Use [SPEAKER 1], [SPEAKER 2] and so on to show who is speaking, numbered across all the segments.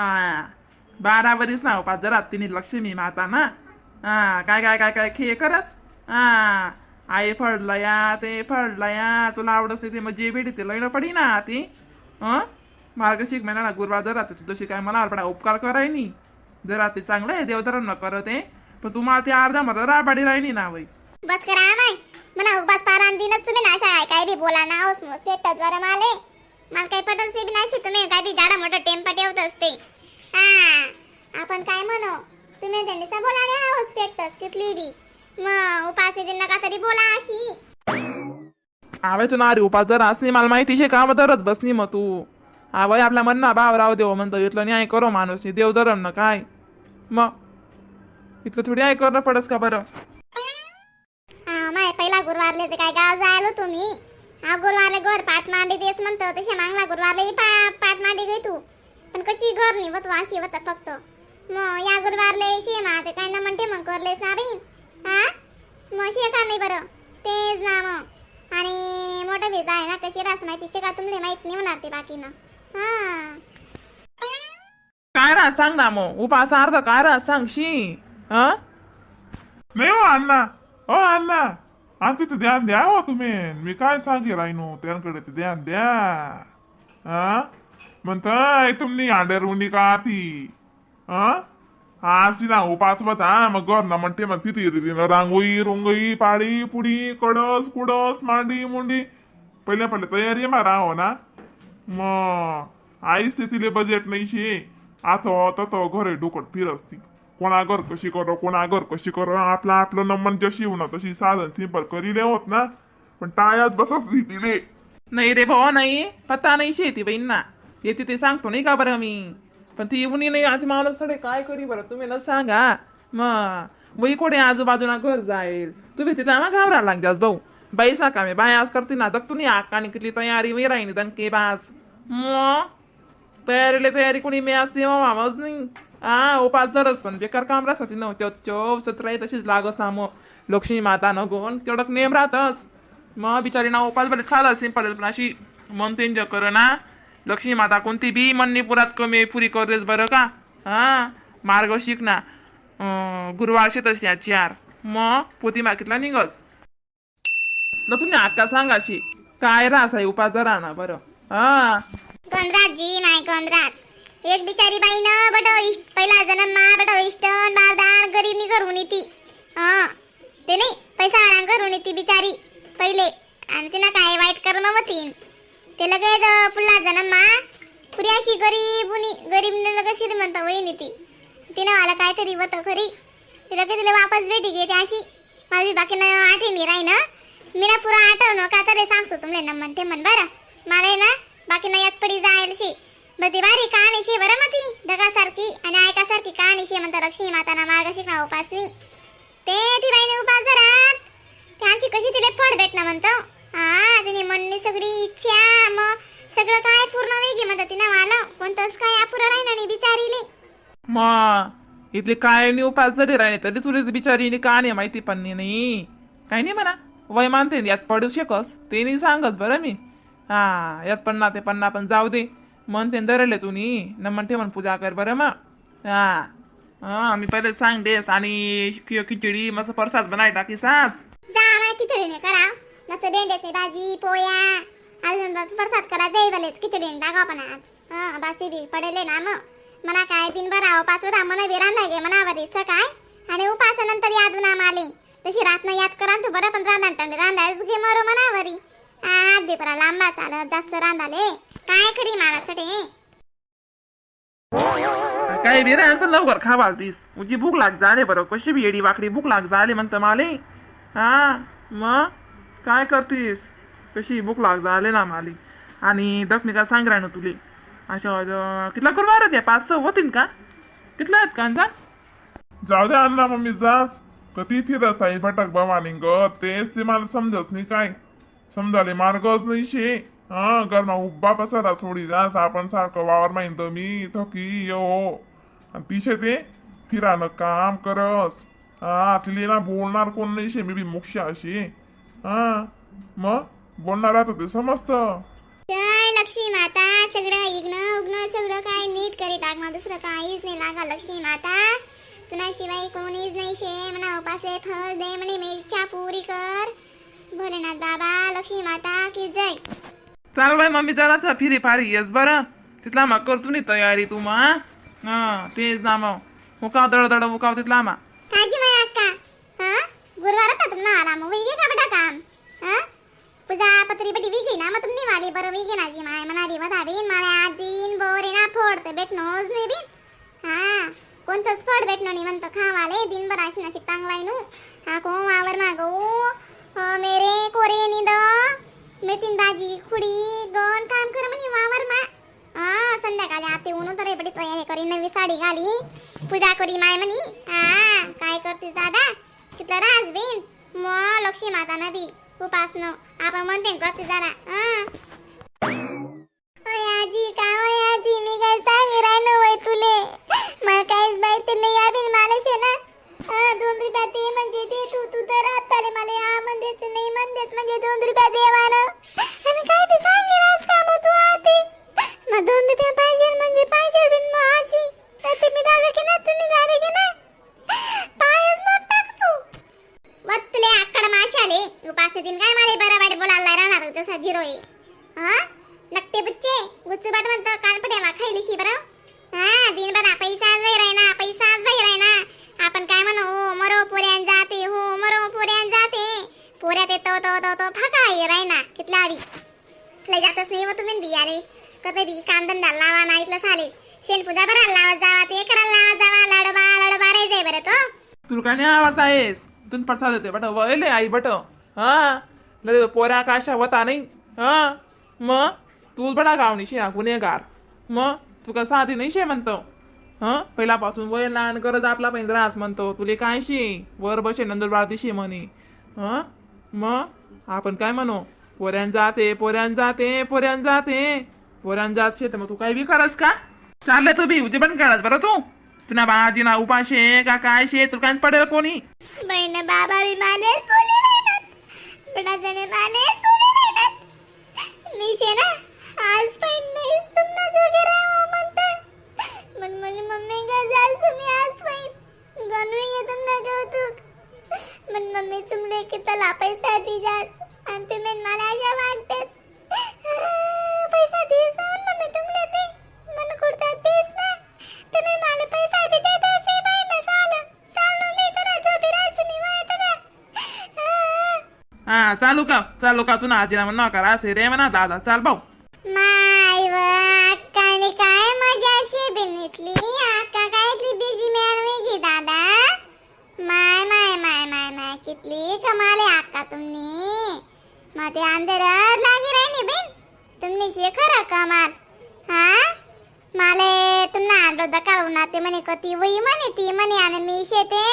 [SPEAKER 1] हा. बारा वरीस ना हो, उपास जरा तिने लक्ष्मी माता ना हा काय काय काय काय खे करस. हा. आई फडलं या ते फडलं या. तुला आवडस ते मग जे भेटी ते लयनं पडी ना ती. हं? मार्गशीक म्हणा ना गुरुवार जरा तुझं शिकाय मला पडा उपकार करायनी जरा ते चांगलं आहे देवधरण न करत आहे पण तुम्हाला ते अर्धा मला राबाडी राहिनी ना वय
[SPEAKER 2] बस करा माय म्हणा उपास पारान दिनच तुम्ही ना शाळा काय बी बोला ना हाऊस मोस भेटत बरं माले. मला काही पटल बी नाही तुम्ही काय बी जाडा मोठा टेम्पा ठेवत असते. हा आपण काय म्हणू? तुम्ही त्यांनी सा बोला ना हाऊस पेटतस कितली बी. मग उपास नका तरी बोला अशी.
[SPEAKER 1] आवायचं ना अरे उपास जरा असली मला माहिती शे का धरत बसनी मग तू? आवय आपल्या म्हणणं भाव राव देव म्हणतो इथलं न्याय करो माणूस देव धरम ना काय? मग? इथलं थोडी आहे करणं पडस का बरं?
[SPEAKER 2] हा माय पहिला गुरुवारले ते काय गाव जायलो तुम्ही? हा गुरुवारले घर पाठ मांडी देस म्हणतो तसे मागला गुरुवारले ही पा पाठ मांडी गई तू. पण कशी घर नाही वत वाशी होता फक्त. मग या गुरुवारले शे मा ते काय ना म्हणते मग करलेस ना बाई. हा? मग शे का नाही बरं. तेच ना मग. आणि मोठं व्हिजा आहे ना कशी रास माहिती शे का तुमले माहीत नाही होणार ते बाकीनं. हा.
[SPEAKER 1] काय रा सांग ना मग. उपास अर्ध काय रा सांगशी हा?
[SPEAKER 3] नाही हो अण्णा. हो अण्णा. आणि तिथे ध्यान द्या हो तुम्ही. मी काय सांगे राहिनो त्यांकडे ते ध्यान द्या. हा? म्हणताय तुम्ही आंडेर का ती? हा ना उपास बता मग घर ना म्हणते मग तिथे येते रांगोई रुंगई पाळी पुडी कडस कुडस मांडी मुंडी. पहिले पहिले तयारी मारा हो ना? मग आई स्थितीले तिले बजेट नाही शे आता ततो घरे डोकट फिर असती कोणा घर कशी करो कोणा घर कशी करो आपलं आपलं नमन जशी होणं तशी साधन सिंपल करीले होत ना. पण टायाच बसस तिले.
[SPEAKER 1] नाही रे भाऊ नाही. पत्ता नाही शेती बहीण येते ते सांगतो नाही का बरं मी? पण ती उनी नाही आज माणूस थोडे काय करी बरं? तुम्ही ना सांगा. मग वही कोडे आजूबाजूला घर जाईल. तुम्ही तिथे आम्हा घाबरायला लागजास भाऊ. बाई साका मी बाय आज करते ना दग तुम्ही आकाने किती तयारी वही तन के बाज मग तयारीला तयारी कोणी मी असते मग मामाच नाही. हा उपास जरच पण बेकार काम राहसाठी न त्यो चोव सतराही तशीच लागस ना मग लक्ष्मी माता न गोन तेवढं नेम राहतच. मग बिचारी ना उपास बरे साधा सिंपल पण अशी मन तेंज कर ना. लक्ष्मी माता कोणती बी मननी पुरात कमी पुरी करेल बरं का? हा? मार्ग शिक ना गुरुवार शेतच या चार. मग पोती मागितला निघस. न तुम्ही आका सांगाशी काय राहसाय उपास जरा ना बरं? हा?
[SPEAKER 2] कंद्रात जी माय कंद्रात एक बिचारी बाई न बट इष्ट पहिला जन्म मा बट इष्टन बारदान गरीब नि करून येती. हा? ते नाही पैसा आराम करून येती बिचारी पहिले. आणि तिनं काय वाईट कर्म होतीन ते लगेच अं, पुढला मा पुरी अशी गरीब उनी गरीब न लगेच श्रीमंत होईन ती. तिनं मला काहीतरी होतं खरी. ती लगेच तिला वापस भेटी घेते अशी. माझी बाकी बाकी आठे मी राही ना मी ना पुरा आठवणं का तरी सांगतो तुमले ना म्हणते म्हण बरं. मला ना बाकी ना यात पडी जायला शे बती बारी कहाणी शे बरं मग ती दगासारखी आणि ऐकासारखी कहाणी शे म्हणता लक्ष्मी माताना मार्ग शिकणा उपासनी. ते ती बाईने उपास धरात. ते अशी कशी तिला फळ भेटणं म्हणतो. हा तिने म्हणणी सगळी इच्छा मग सगळं काय पूर्ण वेगी तिनं मला? कोणतंच काय अपुरं राहिलं नाही बिचारीले.
[SPEAKER 1] मग इथले काय नाही उपास जरी राहिले तरी तुला बिचारी का नाही माहिती पण नाही काही नाही म्हणा वय मानते यात पडू शकस ते नाही सांगस बरं मी. हा यात पन्ना ते पन्ना पण जाऊ दे. म्हणते धरले तुम्ही न म्हणते म्हण पूजा कर बरं मग. हा. हा मी पहिले सांग देस आणि खिचडी मस्त परसाद बनाय टाकी साच
[SPEAKER 2] जा आम्हाला खिचडीने करा. मस्त भेंड्याची भाजी पोया. अजून प्रसाद करा देवालेच भलेच खिचडीने टाका पण आज. हा बाशी बी पडेले ना मग. म्हणा काय तीन बरा उपास होता म्हणा बी रांधा गे मनावर बरी सकाळ आणि उपासानंतर यादून आम्हाले तशी रातनं याद करा तू बरं पण रांधा टंडे रांधायच घे मरो म्हणा बरी हात दे परा लांबा चालत जास्त रांधाले. काय खरी माणसासाठी
[SPEAKER 1] काही बी राहणार लवकर खावाल तीस तुझी भूक लाग झाले बरं. कशी बी येडी वाकडी भूक लाग झाले म्हणतं माले. हा मग? काय करतीस? कशी? भूक लाग झाले ना माली. आणि दख का सांग राहणं तुले. अशा कितला कितला मारत आहे? पाच सहा होतीन का? कितला आहेत का कांचा
[SPEAKER 3] जाऊ दे अण्णा मम्मी जास कधी फिरत आहे भटक भवानी ग तेच ते मला समजस नाही काय. समजाले मार्गच नाही शे. हा गरमा उब्बा पसरा सोडी जास आपण सारखं वावर माहीत मी थकी यो. आणि तिशे ते फिरानं काम करस. हा तिले ना बोलणार कोण नाही शे. मी बी मुख्य अशी. हा मग? बोलणार आता ते समजतं.
[SPEAKER 2] काय लक्ष्मी माता सगळं इग्न उग्न सगळं काय नीट करी टाक माझं दुसरं काहीच नाही लागा लक्ष्मी माता. तुझ्याशिवाय कोणीच नाही शे म्हणा उपासे थस दे म्हणे मी इच्छा पुरी कर. भोलेनाथ बाबा लक्ष्मी माता की जय.
[SPEAKER 1] चाल बाई मम्मी जरासा फिरी फारी येस बरं. तिथला मग करतो नी तयारी तू मग हा तेच ना मग. उकाव दड दड उकाव तिथला मा.
[SPEAKER 2] काजी माय अक्का हा गुरुवार होता तुमना आला मग वेगे का बटा काम. हा? पूजा पत्री बटी विगी ना मग तुमनी वाली बरं विगे ना जी माय मना रिवा धाबीन मला आजीन बोरे ना फोडते भेटणोच नाही बीन हा कोणतंच फळ भेटणं नाही म्हणतं खावाले दिनभर अशी नाशिक टांगलाय नू. हा को वावर मागो? हो, मेरे कोरे निद. मेथीन भाजी खुडी गण काम कर म्हणे वावर मा. हा संध्याकाळी आते ऊन तर एवढी तयारी करी नवी साडी घाली. पूजा करी माय म्हणी. हा काय करते दादा? तिथलं राजबीन मग लक्ष्मी माता नदी उपासनं. आपण म्हणते करते जरा. आकड माशाले उपास दिन काय मला बरं वाईट बोलायला राहणार होतं तसा झिरो आहे हा नकटे बुच्चे गुच्चू बाट म्हणतं कानपट्या मा खायली शी बरं हा दिन बना पैसा वय रायना पैसा वय रायना आपण काय म्हणू हो मरो पोऱ्यान जाते हो मरो पोऱ्यान जाते पोऱ्यात येतो तो तो तो फाका आहे रायना कितला हवी लय जातच नाही व तुम्ही बिया रे कधी कांदन लावा ना इथलं साले शेण पुदा भरा लावा जावा ते करायला लावा जावा लाडोबा लाडोबा रे जाय बरं तो
[SPEAKER 1] तुला काय नाही आवडता आहेस तिथून प्रसाद येते बट वळले आई बट. हा? लय पोऱ्या काशा होता नाही हा? मग तू बडा गावनी शे गुन्हेगार. मग तू का साधी नाही शे म्हणतो. हा? पहिल्यापासून वय लहान गरज आपला पण रास म्हणतो. तुले काय शी? वर बसे नंदुरबार दिशी म्हणे. हा? मग आपण काय म्हणू? पोऱ्यान जाते पोऱ्यान जाते पोऱ्यान जाते. पोऱ्यान जात शे तर मग तू काय बी करस का? चालले तू बी उद्या पण करस बरं तू. तुना बाजी ना उपाशे का काय शे? तुला काय पडेल कोणी?
[SPEAKER 2] बहिण बाबा बी बोले बडा जणे बोले मी शे ना आज पण नाही तुमना जोगे राहा मन मम्मी का जाल तुम्ही आज पण गणवी तुमना कौतुक मन मम्मी तुमले कितला पैसा जास आणि तुम्ही मला अशा वाटतेस चालू
[SPEAKER 1] का चालू का तुला आजीला म्हणा करा असे रे म्हणा दादा. चाल भाऊ.
[SPEAKER 2] माय व अक्काने काय मजा शिबिनीतली अक्का काय इथली बिझी मॅन दादा. माय माय माय माय माय कितली कमाले अक्का तुमनी मग ते अंधेरात लागी राहिनी बिन. तुमनी शेखर कमाल. हा? माले तुमना आडो दकाळ ते म्हणे कती वही म्हणे ती म्हणे आणि मी शेते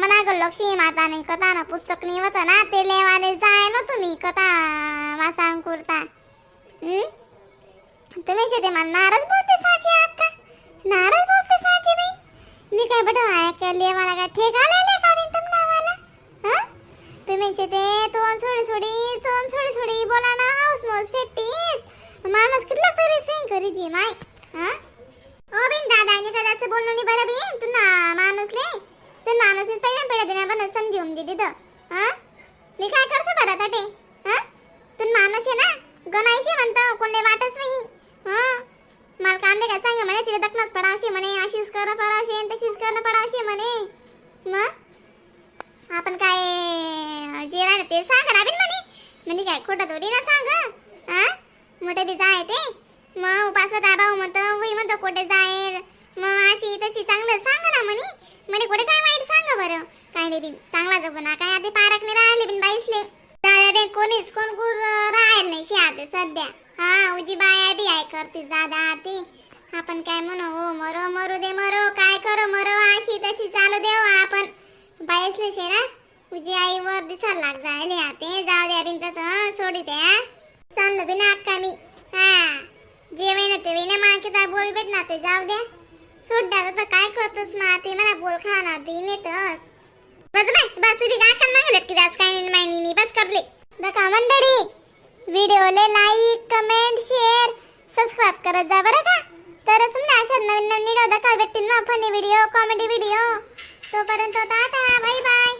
[SPEAKER 2] मना गो लक्ष्मी माता माताने कथा ना पुस्तक निवत ना ते लेवाले जाय ना तुम्ही कथा वासांग कुर्ता. हं? तुम्ही शेते मला नाराज बोलते साची आता. नाराज बोलते साची बाई. मी काय बट ऐक लेवाला काय ठेका आलेले का बिन तुम नावाला हं? तुम्ही शेते तोंड छोडी छोडी तोंड छोडी छोडी बोला ना हाऊस मौस फेटीस माणूस कितला तरी सिंग करी जी माय. हं? ओ बिन दादा ने कदाच बोलणं नाही बरं बिन. तू ना माणूसले ते माणूस पहिल्या पहिल्या दिना समजी उमजी तिथं हां? मी काय करतो बरं ताटे हां? तू माणूस आहे ना? गणायशी म्हणतो कोणले वाटच नाही. हां? मला कांदे काय सांग म्हणे तिला दखनच पडावशी म्हणे अशीच करणं पडावशी आणि तशीच करणं पडावशी म्हणे. मग? आपण काय जे राहिलं ते सांग ना बिन म्हणे म्हणजे काय खोटं थोडी ना सांग हां? मोठे बी जाय ते. मग उपास दाबा म्हणतो वही म्हणतो कुठे जाईल? मग अशी तशी चांगलं सांग ना म्हणे. म्हणे कुठे काय वाईट बरं. काय नाही बिन. चांगला जपू ना. काय आधी पारक नाही राहिले बिन बाईसले. दादा बे कोणीच कोण कोण राहिले नाही शे आता सध्या. हा उजी बाया बी आहे करते दादा आते आपण काय म्हणू हो मरो मरू दे मरो. काय करो मरो? अशी तशी चालू देव आपण. बाईसले शे ना उजी आई वर दिसायला लाग जायले आते. जाऊ द्या बिन तसं सोडी द्या चाललो बिन अक्का मी. हा. जेवण ना ते ना मला बोल भेट ना ते जाऊ द्या. सोड द्या तर काय करतोस ना ते ना बोल खाणार दिन येतस बस बाय बस तुझी काय करणार मागलेत की दास काय नाही माहिनी नाही बस करले दका मंडळी व्हिडिओले लाईक कमेंट शेअर सबस्क्राईब करत जा बरं का? तरच म्हणजे अशा नवीन नवीन व्हिडिओ दाखवा भेटतील ना फनी व्हिडिओ कॉमेडी व्हिडिओ तोपर्यंत टाटा बाय बाय